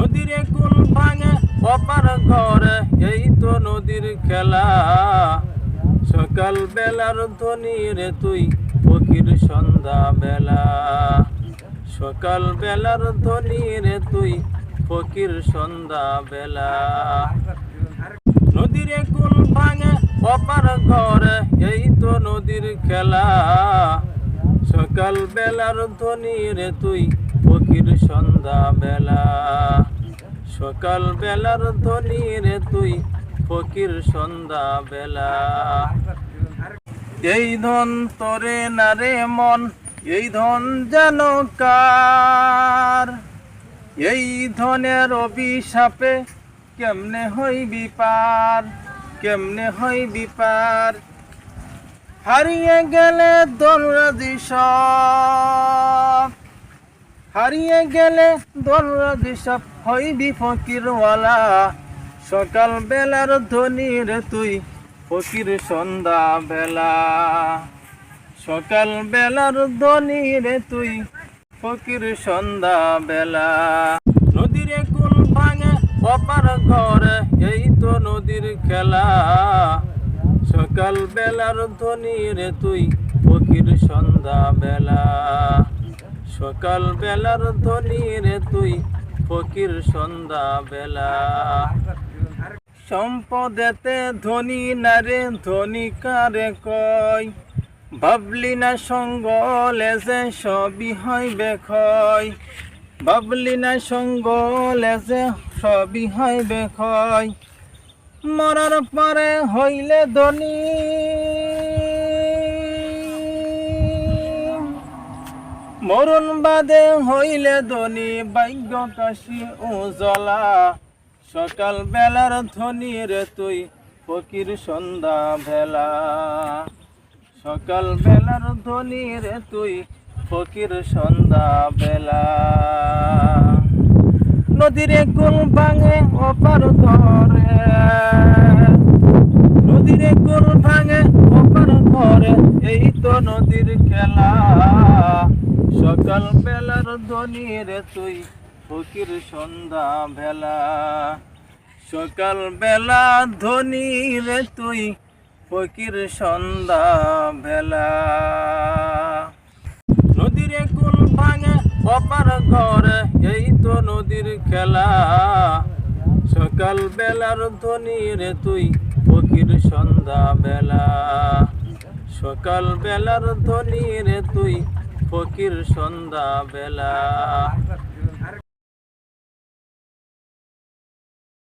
নদীরে কোন ভাঙে, অপার ঘরে এই তো নদীর খেলা। সকাল বেলার ধ্বনি রে তুই, ফকির সন্ধ্যা বেলা সকাল বেলার ধ্বনি রে তুই, ফকির সন্ধ্যা বেলা নদীরে কোন ভাঙে, অপার ঘরে এই তো নদীর খেলা। সকাল বেলার ধ্বনি রে তুই, ফকির সন্ধ্যা বেলা সকাল বেলার ধ্বনি রে তুই, ফকির সন্ধ্যা বেলা। এই ধন তোরে না রে মন, এই ধন যেন কার? এই ধনের অভিশাপে কেমনে হইবি পার? কেমনে হইবি পার? হারিয়ে গেলে দনরাজি সব। হারিয়ে গেলে দনরাজি সব হইবি ফকিরওয়ালা। সকাল বেলার ধনী রে তুই ফকির সন্ধ্যা বেলা সকাল বেলার ধনী রে তুই ফকির সন্ধ্যা বেলা নদীরে কোন ভাঙে অপার ঘরে, এই তো নদীর খেলা। সকাল বেলার ধনী রে তুই ফকির সন্ধ্যা বেলা সকাল বেলার ধনী রে তুই, ফকির সন্ধ্যা বেলা। সম্পদেতে ধনী না রে, ধনী কারে কয়? ভাবলি না সঙ্গ লেজে সবই হইবে ক্ষয় ভাবলি না সঙ্গ লেজে সবই হইবে ক্ষয় মরার পরে হইলে ধনী। মরণ বাদে হইলে ধনী ভাগ্য কাশি উজলা সকাল বেলার ধনী রে তুই, ফকির সন্ধ্যা ভেলা। সকাল বেলার ধনী রে তুই, ফকির সন্ধ্যা বেলা নদীরে কোন ভাঙে অপার ঘরে। নদীরে কোন ভাঙে অপার ঘরে, এই তো নদীর খেলা। সকাল বেলার ধনী রে তুই, ফকির সন্ধ্যা বেলা। সকাল বেলা ধনী রে তুই, ফকির সন্ধ্যা বেলা। নদীরে কোন ভাঙে অপার ঘরে, এই তো নদীর খেলা। সকাল বেলার ধনী রে তুই, ফকির সন্ধ্যা বেলা। সকাল বেলার ধনী রে তুই ফকির সন্ধ্যা বেলা